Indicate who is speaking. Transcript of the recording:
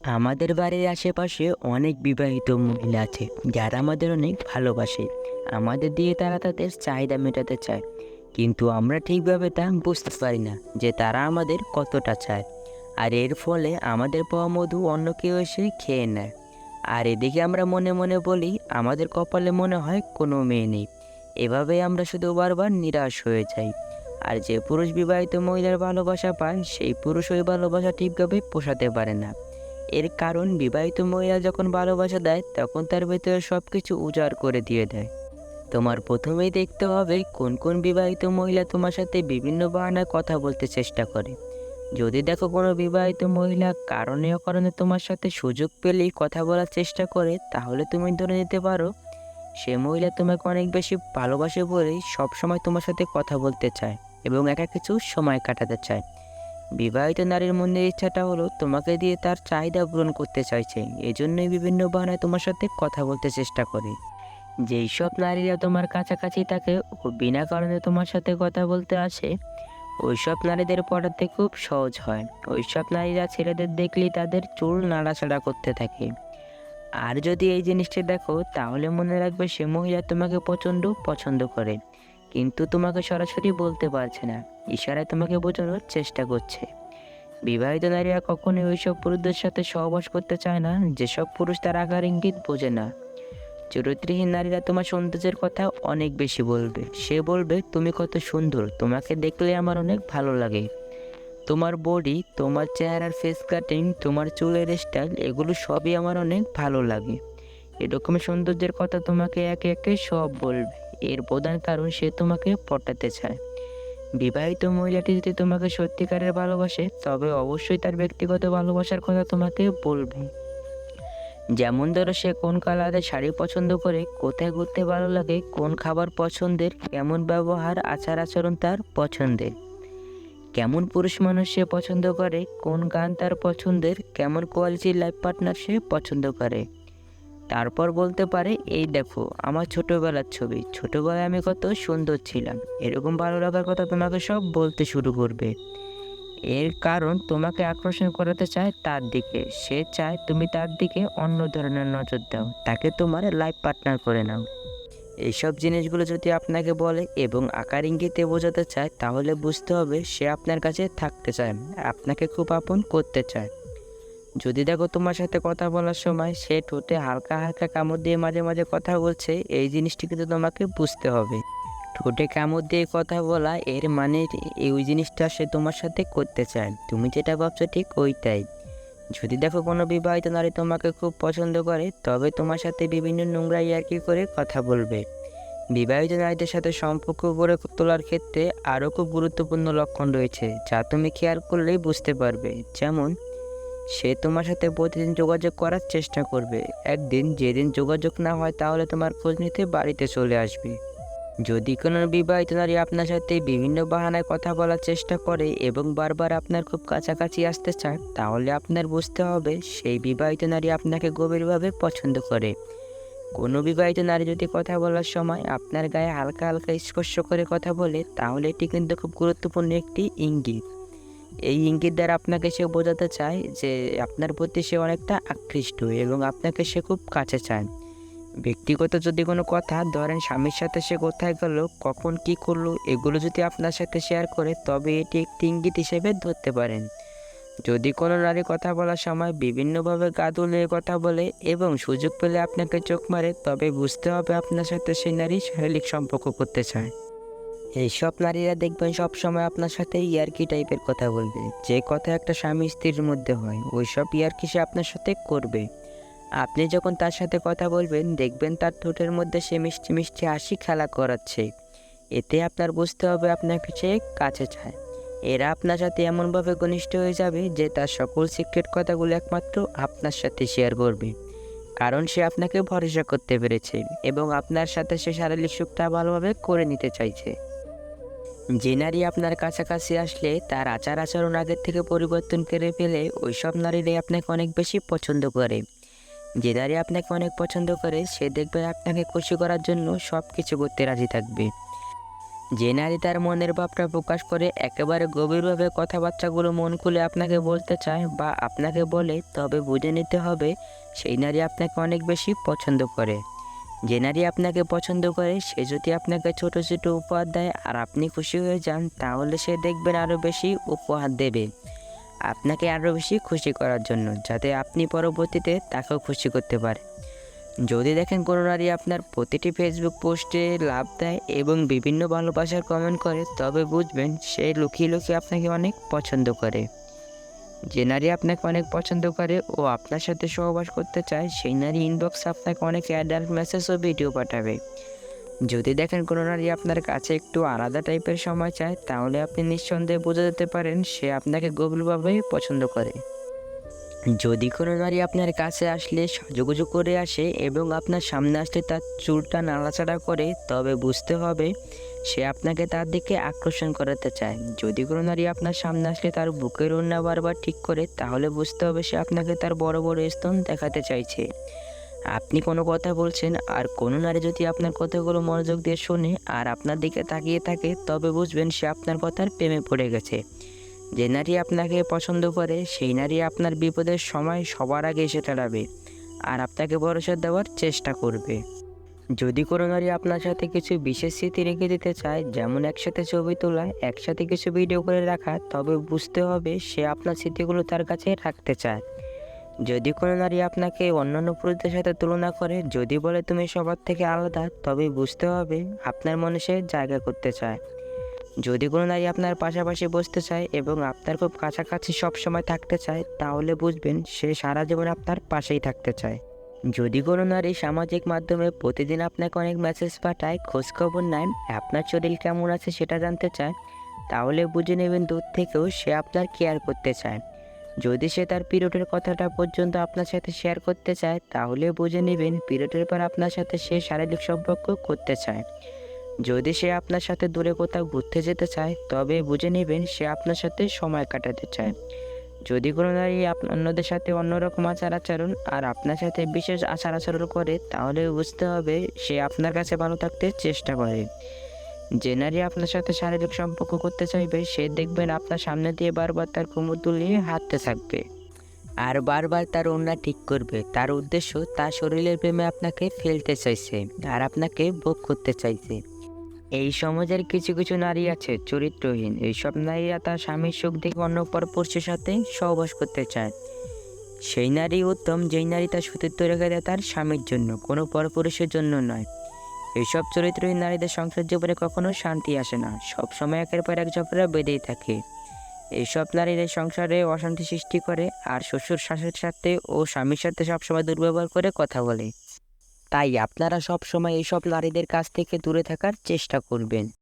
Speaker 1: আমাদের বাড়ির আশেপাশে অনেক বিবাহিত মহিলা আছে, যারা আমাদের অনেক ভালোবাসে। আমাদের দিয়ে তারা তাদের চাহিদা মেটাতে চায়, কিন্তু আমরা ঠিকভাবে তা বুঝতে পারি না যে তারা আমাদের কতটা চায়। আর এর ফলে আমাদের পাওয়া মধু অন্য কেউ এসে খেয়ে নেয়। আর এদিকে আমরা মনে মনে বলি, আমাদের কপালে মনে হয় কোনো মেয়ে নেই। এভাবে আমরা শুধু বারবার নিরাশ হয়ে যাই। আর যে পুরুষ বিবাহিত মহিলার ভালোবাসা পায়, সেই পুরুষ ওই ভালোবাসা ঠিকভাবে পোষাতে পারে না। এর কারণ বিবাহিত মহিলা যখন ভালোবাসা দেয়, তখন তার ভেতরে সব কিছু উজাড় করে দিয়ে দেয়। তোমার প্রথমেই দেখতে হবে কোন কোন বিবাহিত মহিলা তোমার সাথে বিভিন্ন বাহানায় কথা বলতে চেষ্টা করে। যদি দেখো কোনো বিবাহিত মহিলা কারণে অকারণে তোমার সাথে সুযোগ পেলেই কথা বলার চেষ্টা করে, তাহলে তুমি ধরে নিতে পারো, সে মহিলা তোমাকে অনেক বেশি ভালোবাসে বলেই সবসময় তোমার সাথে কথা বলতে চায় এবং একা কিছু সময় কাটাতে চায়। বিবাহিত নারীর মনের ইচ্ছাটা হলো তোমাকে দিয়ে তার চাহিদা পূরণ করতে চাইছে। এজন্যই বিভিন্ন বাহানায় তোমার সাথে কথা বলতে চেষ্টা করে। যেই সব নারীরা তোমার কাছাকাছি থাকে ও বিনা কারণে তোমার সাথে কথা বলতে আসে ওইসব নারীদের পড়াতে খুব সহজ হয়। ওইসব নারীরা ছেলেদের দেখলেই তাদের চুল নাড়াচাড়া করতে থাকে। আর যদি এই জিনিসটা দেখো, তাহলে মনে রাখবে সে মহিলা তোমাকে প্রচণ্ড পছন্দ করে, কিন্তু তোমাকে সরাসরি বলতে পারছে না। ইশারায় তোমাকে বোঝানোর চেষ্টা করছে। বিবাহিত নারীরা কখনোই ওইসব পুরুষদের সাথে সহবাস করতে চায় না, যেসব পুরুষ তার আকার ইঙ্গিত বোঝে না। চরিত্রহীন নারীরা তোমার সৌন্দর্যের কথা অনেক বেশি বলবে। সে বলবে, তুমি কত সুন্দর, তোমাকে দেখলে আমার অনেক ভালো লাগে। তোমার বডি তোমার চেহারার ফেস কাটিং তোমার চুলের স্টাইল এগুলো সবই আমার অনেক ভালো লাগে। এরকম সৌন্দর্যের কথা তোমাকে একে একে সব বলবে। এর প্রধান কারণ সে তোমাকে পটাতে চায়। বিবাহিত মহিলাটি যদি তোমাকে সত্যিকারের ভালোবাসে, তবে অবশ্যই তার ব্যক্তিগত ভালোবাসার কথা তোমাকে বলবে। যেমন ধরো সে কোন কালারের শাড়ি পছন্দ করে, কোথায় ঘুরতে ভালো লাগে, কোন খাবার পছন্দের, কেমন ব্যবহার, আচার আচরণ তার পছন্দের, কেমন পুরুষ মানুষ সে পছন্দ করে, কোন গান তার পছন্দের, কেমন কোয়ালিটির লাইফ পার্টনার সে পছন্দ করে। তারপর বলতে পারে, এই দেখো, আমার ছোটবেলার ছবি। ছোটবেলায় আমি কত সুন্দর ছিলাম। এরকম ভালো লাগার কথা তোমাকে সব বলতে শুরু করবে। এর কারণ তোমাকে আকর্ষণ করাতে চায় তার দিকে। সে চায় তুমি তার দিকে অন্য ধরনের নজর দাও। তাকে তোমার লাইফ পার্টনার করে নাও। এইসব জিনিসগুলো যদি আপনাকে বলে এবং আকার ইঙ্গিতে বোঝাতে চায়, তাহলে বুঝতে হবে সে আপনার কাছে থাকতে চায়, আপনাকে খুব আপন করতে চায়। যদি দেখো তোমার সাথে কথা বলার সময় সে ঠোঁটে হালকা হালকা কামড় দিয়ে মাঝে মাঝে কথা বলছে, এই জিনিসটি কিন্তু তোমাকে বুঝতে হবে। ঠোঁটে কামড় দিয়ে কথা বলা, এর মানে এই ওই জিনিসটা সে তোমার সাথে করতে চায়। তুমি যেটা ভাবছ ঠিক ওইটাই। যদি দেখো কোনো বিবাহিত নারী তোমাকে খুব পছন্দ করে, তবে তোমার সাথে বিভিন্ন নোংরা ইয়ার্কি করে কথা বলবে। বিবাহিত নারীদের সাথে সম্পর্ক গড়ে তোলার ক্ষেত্রে আরও খুব গুরুত্বপূর্ণ লক্ষণ রয়েছে, যা তুমি খেয়াল করলেই বুঝতে পারবে। যেমন সে তোমার সাথে প্রতিদিন যোগাযোগ করার চেষ্টা করবে। একদিন যেদিন যোগাযোগ না হয় তাহলে তোমার খোঁজ নিতে বাড়িতে চলে আসবে। যদি কোনো বিবাহিত নারী আপনার সাথে বিভিন্ন বাহানায় কথা বলার চেষ্টা করে এবং বারবার আপনার খুব কাছাকাছি আসতে চায়, তাহলে আপনার বুঝতে হবে সেই বিবাহিত নারী আপনাকে গভীরভাবে পছন্দ করে। কোনো বিবাহিত নারী যদি কথা বলার সময় আপনার গায়ে হালকা হালকা স্পর্শ করে কথা বলে, তাহলে এটি কিন্তু খুব গুরুত্বপূর্ণ একটি ইঙ্গিত। এই ইঙ্গিত দ্বারা আপনাকে সে বোঝাতে চায় যে আপনার প্রতি সে অনেকটা আকৃষ্ট এবং আপনাকে সে খুব কাছে চায়। ব্যক্তিগত যদি কোনো কথা, ধরেন স্বামীর সাথে সে কোথায় গেল, কখন কি করল, এগুলো যদি আপনার সাথে শেয়ার করে, তবে এটি একটি ইঙ্গিত হিসেবে ধরতে পারেন। যদি কোনো নারী কথা বলার সময় বিভিন্নভাবে গা দুলিয়ে কথা বলে এবং সুযোগ পেলে আপনাকে চোখ মারে, তবে বুঝতে হবে আপনার সাথে সেই নারী শারীরিক সম্পর্ক করতে চায়। এইসব নারীরা দেখবেন সব সময় আপনার সাথে ইয়ার্কি টাইপের কথা বলবে। যে কথা একটা স্বামী স্ত্রীর মধ্যে হয় ওই সব ইয়ার্কি সে আপনার সাথে করবে। আপনি যখন তার সাথে কথা বলবেন, দেখবেন তার ঠোঁটের মধ্যে সে মিষ্টি মিষ্টি হাসি খেলা করাচ্ছে। এতে আপনার বুঝতে হবে আপনাকে সে কাছে চায়। এরা আপনার সাথে এমনভাবে ঘনিষ্ঠ হয়ে যাবে যে তার সকল সিক্রেট কথাগুলো একমাত্র আপনার সাথে শেয়ার করবে। কারণ সে আপনাকে ভরসা করতে পেরেছে এবং আপনার সাথে সে শারীরিক সুখটা ভালোভাবে করে নিতে চাইছে। যে নারী আপনার কাছাকাছি আসলে তার আচার আচরণ আগের থেকে পরিবর্তন করে ফেলে ওইসব নারীরাই আপনাকে অনেক বেশি পছন্দ করে। যে নারী আপনাকে অনেক পছন্দ করে, সে দেখবে আপনাকে খুশি করার জন্য সব কিছু করতে রাজি থাকবে। যে নারী তার মনের ভাবটা প্রকাশ করে, একেবারে গভীরভাবে কথাবার্তাগুলো মন খুলে আপনাকে বলতে চায় বা আপনাকে বলে, তবে বুঝে নিতে হবে সেই নারী আপনাকে অনেক বেশি পছন্দ করে। যে নারী আপনাকে পছন্দ করে, সে যদি আপনাকে ছোট ছোট উপহার দেয় আর আপনি খুশি হয়ে যান, তাহলে সে দেখবেন আরও বেশি উপহার দেবে। আপনাকে আরও বেশি খুশি করার জন্য, যাতে আপনি পরবর্তীতে তাকেও খুশি করতে পারে যদি দেখেন কোনো নারী আপনার প্রতিটি ফেসবুক পোস্টে লাভ দেয় এবং বিভিন্ন ভালোবাসার কমেন্ট করে, তবে বুঝবেন সে লুকিয়ে লুকিয়ে আপনাকে অনেক পছন্দ করে। যে নারী আপনাকে অনেক পছন্দ করে, ও আপনার সাথে সহবাস করতে চায়, সেই নারী ইনবক্স আপনাকে অনেক অ্যাডাল্ট মেসেজ ও ভিডিও পাঠাবে। যদি দেখেন কোনো নারী আপনার কাছে একটু আলাদা টাইপের সময় চায়, তাহলে আপনি নিঃসন্দেহে বুঝে যেতে পারেন, সে আপনাকে গভীরভাবে পছন্দ করে। যদি কোনো নারী আপনার কাছে আসলে সাজুগুজু করে আসে এবং আপনার সামনে আসলে তার চুলটা নাড়াচাড়া করে, তবে বুঝতে হবে সে আপনাকে তার দিকে আকর্ষণ করাতে চায়। যদি কোনো নারী আপনার সামনে আসলে তার বুকের ওড়না বারবার ঠিক করে, তাহলে বুঝতে হবে সে আপনাকে তার বড় বড় স্তন দেখাতে চাইছে। আপনি কোনো কথা বলছেন, আর কোনো নারী যদি আপনার কথাগুলো মনোযোগ দিয়ে শোনে আর আপনার দিকে তাকিয়ে থাকে, তবে বুঝবেন সে আপনার কথার প্রেমে পড়ে গেছে। যে নারী আপনাকে পছন্দ করে, সেই নারী আপনার বিপদের সময় সবার আগে এসে দাঁড়াবে। আর আপনাকে ভরসা দেওয়ার চেষ্টা করবে। যদি কোনো নারী আপনার সাথে কিছু বিশেষ স্মৃতি রেখে দিতে চায়, যেমন একসাথে ছবি তোলা, একসাথে কিছু ভিডিও করে রাখা, তবে বুঝতে হবে সে আপনার স্মৃতিগুলো তার কাছে রাখতে চায়। যদি কোনো নারী আপনাকে অন্যান্য পুরুষদের সাথে তুলনা করে, যদি বলে তুমি সবার থেকে আলাদা, তবে বুঝতে হবে আপনার মনে সে জায়গা করতে চায়। যদি কোনো নারী আপনার পাশাপাশি বসতে চায় এবং আপনার খুব কাছাকাছি সব সময় থাকতে চায়, তাহলে বুঝবেন সে সারা জীবন আপনার পাশেই থাকতে চায়। যদি কোনো নারী সামাজিক মাধ্যমে প্রতিদিন আপনাকে অনেক মেসেজ পাঠায়, খোঁজখবর নেয় আপনার শরীর কেমন আছে সেটা জানতে চায়, তাহলে বুঝে নেবেন দূর থেকেও সে আপনার কেয়ার করতে চায়। যদি সে তার পিরিয়ডের কথাটা পর্যন্ত আপনার সাথে শেয়ার করতে চায়, তাহলে বুঝে নেবেন পিরিয়ডের পর আপনার সাথে সে শারীরিক সম্পর্ক করতে চায়। যদি সে আপনার সাথে দূরে কোথাও ঘুরতে যেতে চায়, তবে বুঝে নেবেন সে আপনার সাথে সময় কাটাতে চায়। যদি কোনো নারী অন্যদের সাথে অন্যরকম আচার আচরণ আর আপনার সাথে বিশেষ আচার আচরণ করে, তাহলে বুঝতে হবে সে আপনার কাছে ভালো থাকতে চেষ্টা করে। যে নারী আপনার সাথে শারীরিক সম্পর্ক করতে চাইবে, সে দেখবেন আপনার সামনে দিয়ে বারবার তার কোমর তুলিয়ে হাঁটতে থাকবে। আর বারবার তার ওড়না ঠিক করবে। তার উদ্দেশ্য, তার শরীরের প্রেমে আপনাকে ফেলতে চাইছে আর আপনাকে ভোগ করতে চাইছে। এই সমাজের কিছু কিছু নারী আছে, চরিত্রহীন। এইসব নারীরা তার স্বামীর সুখ দেখে অন্য পরপুরুষের সাথে সহবাস করতে চায়। সেই নারী উত্তম, যেই নারী তার সতীত্ব রেখে দেয় তার স্বামীর জন্য, কোনো পরপুরুষের জন্য নয়। এইসব চরিত্রহীন নারীদের সংসার জীবনে কখনো শান্তি আসে না। সব সময় একের পর এক ঝগড়া বেঁধেই থাকে। এইসব নারীদের সংসারে অশান্তি সৃষ্টি করে, আর শ্বশুর শাশুড়ির সাথে ও স্বামীর সাথে সবসময় দুর্ব্যবহার করে কথা বলে। তাই আপনারা সব সময় এইসব নারীদের কাছ থেকে দূরে থাকার চেষ্টা করবেন।